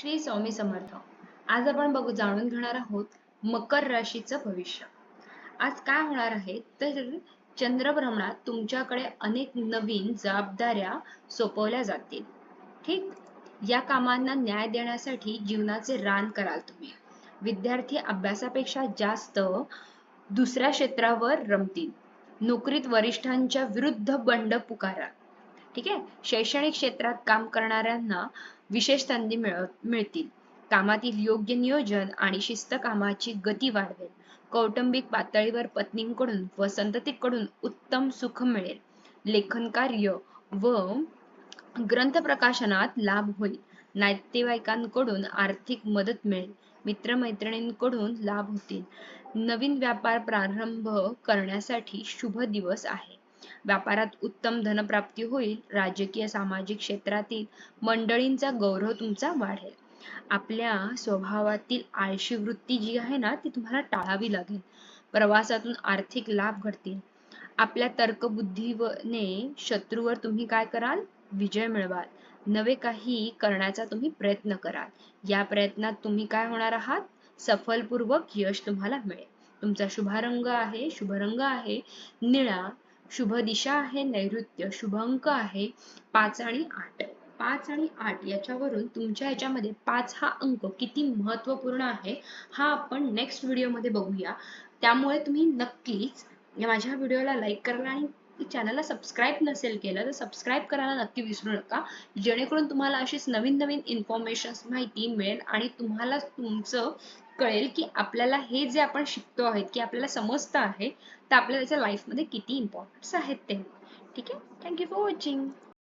श्री स्वामी समर्थ. आज आपण बघू जाणून घेणार आहोत मकर राशीचं भविष्य. आज काय होणार आहे? तर चंद्रभ्रमणात तुमच्याकडे अनेक नवीन जबाबदाऱ्या सोपवल्या जातील. ठीक? या कामांना न्याय देण्यासाठी जीवनाचे रान कराल तुम्ही. विद्यार्थी अभ्यासापेक्षा जास्त दुसऱ्या क्षेत्रावर रमतील. नोकरीत वरिष्ठांच्या विरुद्ध बंड पुकारा. ठीक आहे? शैक्षणिक क्षेत्रात काम करणाऱ्यांना विशेष संधी मिळतील. कामातील योग्य नियोजन आणि शिस्त कामाची गती वाढवेल. कौटुंबिक पातळीवर पत्नीकडून व संततीकडून उत्तम सुख मिळेल. लेखन कार्य व ग्रंथ प्रकाशनात लाभ होईल. नातेवाईकांकडून आर्थिक मदत मिळेल. मित्रमैत्रिणींकडून लाभ होतील. नवीन व्यापार प्रारंभ करण्यासाठी शुभ दिवस आहे. व्यापारात उत्तम धनप्राप्ती होईल. राजकीय सामाजिक क्षेत्रातील मंडळींचा गौरव तुमचा वाढेल. आपल्या स्वभावातील आळशी वृत्ती जी आहे ना ती तुम्हाला टाळावी लागेल. प्रवासातून आर्थिक लाभ घडतील. आपल्या तर्कबुद्धीने शत्रूवर तुम्ही काय कराल? विजय मिळवाल. नवे काही करण्याचा तुम्ही प्रयत्न कराल. या प्रयत्नात तुम्ही काय होणार आहात? सफलपूर्वक यश तुम्हाला मिळेल. तुमचा शुभारंग आहे शुभरंग आहे. निळा शुभ दिशा आहे नैऋत्य शुभ अंक आहे पाच आणि आठ. पाच आणि आठ याच्यावरून तुमच्या याच्यामध्ये पाच हा अंक किती महत्त्वपूर्ण आहे हा आपण नेक्स्ट व्हिडिओमध्ये बघूया. त्यामुळे तुम्ही नक्कीच माझ्या व्हिडिओला लाईक करा आणि चॅनलला सबस्क्राईब नसेल केलं तर सबस्क्राईब करायला नक्की विसरू नका. जेणेकरून तुम्हाला अशीच नवीन नवीन इन्फॉर्मेशन माहिती मिळेल आणि तुम्हाला तुमचं कळेल की आपल्याला हे जे आपण शिकतो आहेत की आपल्याला समजतं आहे तर आपल्याला त्याच्या लाईफमध्ये किती इम्पॉर्टन्स आहेत ते. ठीक आहे? Thank you for watching